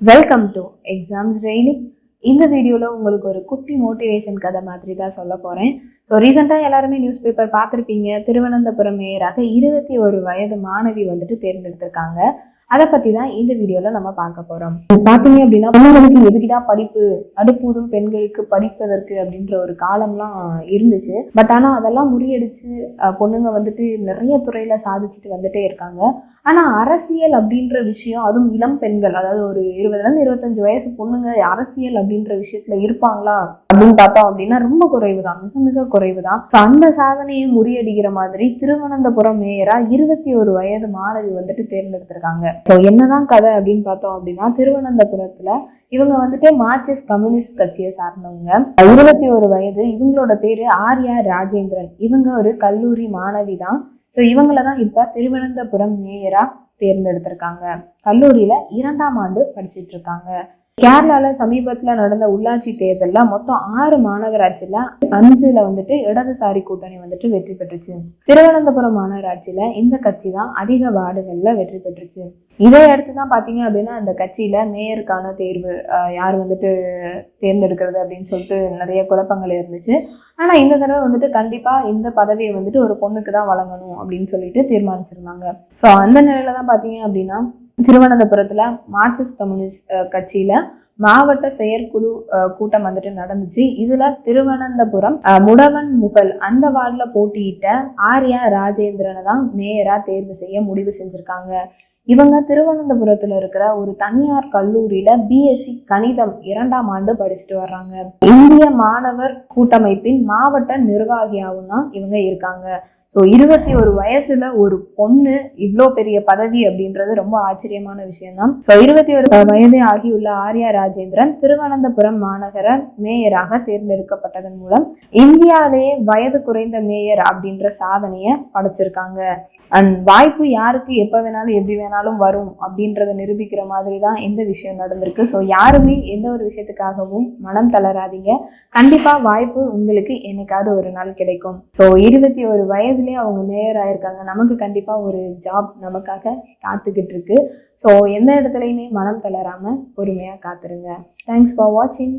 Welcome to exams daily இந்த வீடியோவில் உங்களுக்கு ஒரு குட்டி மோட்டிவேஷன் கதை மாதிரி தான் சொல்ல போகிறேன் ஸோ ரீசெண்டாக எல்லாருமே நியூஸ் பேப்பர் பார்த்துருப்பீங்க. திருவனந்தபுரம் மேயராக இருபத்தி ஒரு வயது மாணவி வந்துட்டு தேர்ந்தெடுத்திருக்காங்க. அதை பற்றி தான் இந்த வீடியோவில் நம்ம பார்க்க போகிறோம் பார்த்தீங்க அப்படின்னா பெண்களுக்கு எதுக்கிட்டா படிப்பு? அடுப்பூதும் பெண்களுக்கு படிப்பதற்கு அப்படின்ற ஒரு காலம்லாம் இருந்துச்சு. பட் ஆனால் அதெல்லாம் முறியடிச்சு பொண்ணுங்க வந்துட்டு நிறைய துறையில் சாதிச்சுட்டு வந்துட்டே இருக்காங்க. ஆனால் அரசியல் அப்படின்ற விஷயம் அதுவும் இளம் பெண்கள் அதாவது ஒரு இருபதுலேருந்து இருபத்தஞ்சு வயசு பொண்ணுங்க அரசியல் அப்படின்ற விஷயத்தில் இருப்பாங்களா அப்படின்னு பார்த்தோம் அப்படின்னா ரொம்ப குறைவு தான் மிக மிக குறைவு தான் ஸோ அந்த சாதனையை முறியடிக்கிற மாதிரி திருவனந்தபுரம் மேயராக இருபத்தி ஒரு வயது மாணவி வந்துட்டு தேர்ந்தெடுத்திருக்காங்க. ஸோ என்னதான் கதை அப்படின்னு பார்த்தோம் அப்படின்னா திருவனந்தபுரத்துல இவங்க வந்துட்டு மார்க்சிஸ்ட் கம்யூனிஸ்ட் கட்சியை சார்ந்தவங்க. இருபத்தி ஒரு வயது இவங்களோட பேரு ஆர்யா ராஜேந்திரன். இவங்க ஒரு கல்லூரி மாணவி தான். ஸோ இவங்கள தான் இப்போ திருவனந்தபுரம் மேயரா தேர்ந்தெடுத்திருக்காங்க. கல்லூரியில இரண்டாம் ஆண்டு படிச்சிட்டு இருக்காங்க. கேரளால சமீபத்துல நடந்த உள்ளாட்சி தேர்தலில் மொத்தம் ஆறு மாநகராட்சியில அஞ்சுல வந்துட்டு இடதுசாரி கூட்டணி வந்துட்டு வெற்றி பெற்றுச்சு. திருவனந்தபுரம் மாநகராட்சியில இந்த கட்சி தான் அதிக வார்டுகள்ல வெற்றி பெற்றுச்சு. இதை அடுத்து தான் பாத்தீங்க அப்படின்னா அந்த கட்சியில மேயருக்கான தேர்வு அஹ், யார் வந்துட்டு தேர்ந்தெடுக்கிறது அப்படின்னு சொல்லிட்டு நிறைய குழப்பங்கள் இருந்துச்சு. ஆனா இந்த தடவை வந்துட்டு கண்டிப்பா இந்த பதவியை வந்துட்டு ஒரு பொண்ணுக்கு தான் வழங்கணும் அப்படின்னு சொல்லிட்டு தீர்மானிச்சிருந்தாங்க. ஸோ அந்த நிலையில தான் பாத்தீங்க அப்படின்னா திருவனந்தபுரத்தில் மார்க்சிஸ்ட் கம்யூனிஸ்ட் கட்சியில் மாவட்ட செயற்குழு கூட்டம் வந்துட்டு நடந்துச்சு. இதுல திருவனந்தபுரம் முடவன் முகல் அந்த வார்டில் போட்டியிட்ட ஆர்யா ராஜேந்திரனை தான் மேயரா தேர்வு செய்ய முடிவு செஞ்சிருக்காங்க. இவங்க திருவனந்தபுரத்துல இருக்கிற ஒரு தனியார் கல்லூரியில பிஎஸ்சி கணிதம் இரண்டாம் ஆண்டு படிச்சுட்டு வர்றாங்க. இந்திய மாணவர் கூட்டமைப்பின் மாவட்ட நிர்வாகியாகவும் தான் இவங்க இருக்காங்க. ஸோ இருபத்தி ஒரு வயசுல ஒரு பொண்ணு இவ்வளோ பெரிய பதவி அப்படின்றது ரொம்ப ஆச்சரியமான விஷயம்தான். ஸோ இருபத்தி ஒரு வயதே ஆகியுள்ள ஆர்யா ராஜேந்திரன் திருவனந்தபுரம் மாநகர மேயராக தேர்ந்தெடுக்கப்பட்டதன் மூலம் இந்தியாவிலேயே வயது குறைந்த மேயர் அப்படின்ற சாதனையை படைச்சிருக்காங்க. அண்ட் வாய்ப்பு யாருக்கு எப்போ வேணாலும் எப்படி வேணாலும் வரும் அப்படின்றத நிரூபிக்கிற மாதிரி தான் இந்த விஷயம் நடந்திருக்கு. ஸோ யாருமே எந்த ஒரு விஷயத்துக்காகவும் மனம் தளராதீங்க. கண்டிப்பாக வாய்ப்பு உங்களுக்கு என்னைக்காவது ஒரு நாள் கிடைக்கும். ஸோ இருபத்தி ஒரு வயதுலேயே அவங்க மேயர் ஆயிருக்காங்க. நமக்கு கண்டிப்பாக ஒரு ஜாப் நமக்காக காத்துக்கிட்டு இருக்கு. ஸோ எந்த இடத்துலையுமே மனம் தளராமல் பொறுமையாக காத்துருங்க. தேங்க்ஸ் ஃபார் வாட்சிங்